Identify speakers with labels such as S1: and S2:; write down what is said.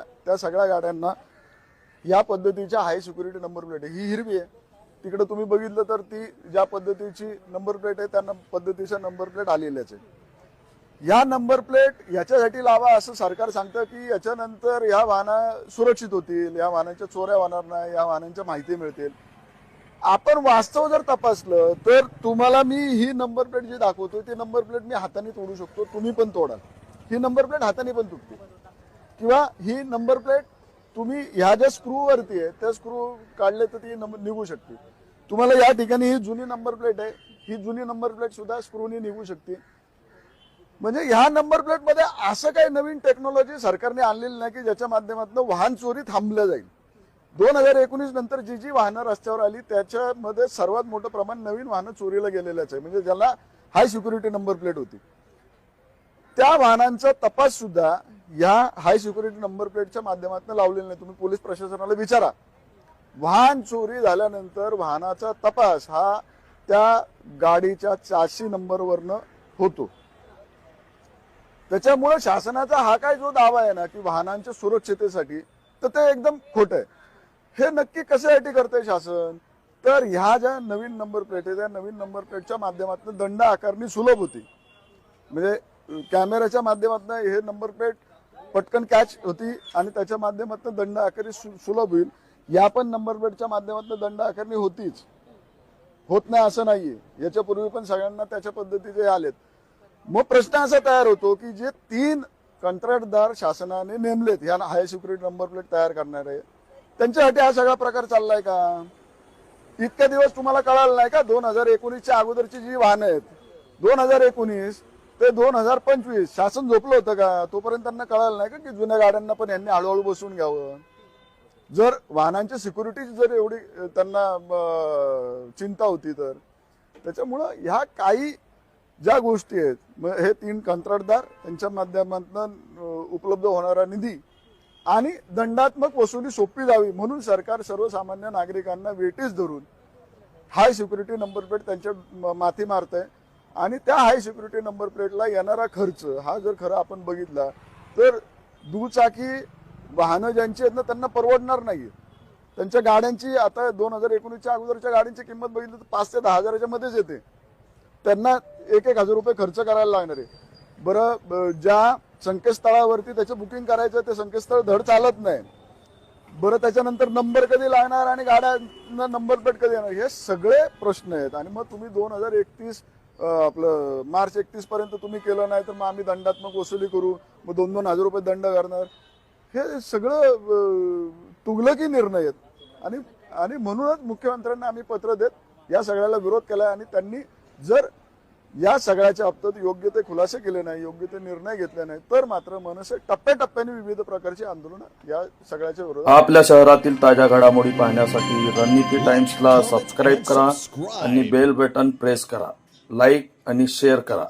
S1: त्या सगळ्या गाड्यांना या पद्धतीच्या हाय सिक्युरिटी नंबर प्लेट आहे. ही हिरवी आहे. तिकडे तुम्ही बघितलं तर ती ज्या पद्धतीची नंबर प्लेट आहे त्या पद्धतीचा पद्धतीच्या नंबर प्लेट आलेल्याच आहे. या नंबर प्लेट याच्यासाठी लावा असं सरकार सांगतं की याच्यानंतर या वाहना सुरक्षित होतील या वाहनांच्या चोऱ्या होणार नाही या वाहनांच्या माहिती मिळतील. आपण वास्तव जर तपासलं तर तुम्हाला मी ही नंबर प्लेट जी दाखवतो ती नंबर प्लेट मी हाताने तोडू शकतो तुम्ही पण तोडाल. ही नंबर प्लेट हाताने पण तुटते किंवा ही नंबर प्लेट तुम्ही ह्या ज्या स्क्रूवरती आहे त्या स्क्रू काढले तर ती निघू शकते. तुम्हाला या ठिकाणी ही जुनी नंबर प्लेट आहे ही जुनी नंबर प्लेट सुद्धा स्क्रूनी निघू शकते. म्हणजे ह्या नंबर प्लेटमध्ये असं काही नवीन टेक्नॉलॉजी सरकारने आणलेली नाही की ज्याच्या माध्यमातून वाहन चोरी थांबलं जाईल. दोन हजार एकोणीस नंतर जी जी वाहनं रस्त्यावर आली त्याच्यामध्ये सर्वात मोठं प्रमाण नवीन वाहनं चोरीला गेलेल्याच आहे. म्हणजे ज्याला हाय सिक्युरिटी नंबर प्लेट होती. त्या वाहनांचा तपास सुद्धा या हाय सिक्युरिटी नंबर प्लेटच्या माध्यमातून लावलेलं नाही. तुम्ही पोलीस प्रशासनाला विचारा. वाहन चोरी झाल्यानंतर वाहनाचा तपास हा त्या गाडीच्या चारशी नंबरवरनं होतो. त्याच्यामुळे शासनाचा हा काय जो दावा आहे ना की वाहनांच्या सुरक्षितेसाठी तर ते एकदम खोट आहे. हे नक्की कशासाठी करतंय शासन? तर ह्या ज्या नवीन नंबर प्लेट आहे त्या नवीन नंबर प्लेटच्या माध्यमातून दंड आकारणी सुलभ होती. म्हणजे कॅमेऱ्याच्या माध्यमातून हे नंबर प्लेट पटकन कॅच होती आणि त्याच्या माध्यमातून दंड आकारणी सु- सुलभ होईल. या पण नंबर प्लेटच्या माध्यमातून दंड आकारणी होतीच. होत नाही असं नाहीये. याच्यापूर्वी पण सगळ्यांना त्याच्या पद्धतीचे आलेत. मग प्रश्न असा तयार होतो की जे तीन कंत्राटदार शासनाने नेमलेत या हाय सिक्युरिटी नंबर प्लेट तयार करणारे त्यांच्यासाठी हा सगळा प्रकार चाललाय का? इतक्या दिवस तुम्हाला कळालं नाही का? दोन हजार एकोणीसच्या अगोदरची जी वाहनं आहेत दोन हजार एकोणीस ते दोन हजार पंचवीस. शासन झोपलं होतं का? तोपर्यंत त्यांना कळालं नाही का की जुन्या गाड्यांना पण यांनी हळूहळू बसवून घ्यावं? जर वाहनांची सिक्युरिटी जर एवढी त्यांना चिंता होती तर. त्याच्यामुळं ह्या काही ज्या गोष्टी आहेत मग हे तीन कंत्राटदार त्यांच्या माध्यमातून उपलब्ध होणारा निधी आणि दंडात्मक वसुली सोपी जावी म्हणून सरकार सर्वसामान्य नागरिकांना वेटीस धरून हाय सिक्युरिटी नंबर प्लेट त्यांच्या माथी माथी आहे आणि त्या हाय सिक्युरिटी नंबर प्लेटला येणारा खर्च हा जर खरं आपण बघितला तर दुचाकी वाहनं ज्यांची आहेत ना त्यांना परवडणार नाही त्यांच्या गाड्यांची आता दोन हजार एकोणीसच्या अगोदरच्या गाड्यांची किंमत बघितली तर पाच ते दहा हजाराच्या मध्येच येते. त्यांना एक एक हजार रुपये खर्च करायला लागणार आहे. बरं ज्या संकेतस्थळावरती त्याचं बुकिंग करायचं ते संकेतस्थळ धड चालत नाही. बरं त्याच्यानंतर नंबर कधी लागणार आणि गाड्यांना नंबर प्लेट कधी येणार? हे सगळे प्रश्न आहेत. आणि मग तुम्ही दोन हजार एकतीस आपलं मार्च एकतीस पर्यंत तुम्ही केलं नाही तर मग आम्ही दंडात्मक वसुली करू. मग दोन दोन हजार रुपये दंड करणार हे सगळं तुगलकी निर्णय आहेत. आणि आणि म्हणूनच मुख्यमंत्र्यांना आम्ही पत्र देत या सगळ्याला विरोध केला आणि त्यांनी जर या सगळ्याच्या बाबतीत योग्य ते खुलासे केले नाही योग्य ते निर्णय घेतले नाही तर मात्र मनसे टप्प्याटप्प्याने विविध प्रकारची आंदोलनं या सगळ्याच्या विरोधात
S2: आपल्या शहरातील ताज्या घडामोडी पाहण्यासाठी रणनीती टाइम्सला सबस्क्राईब करा आणि बेल बटन प्रेस करा. लाईक आणि शेअर करा.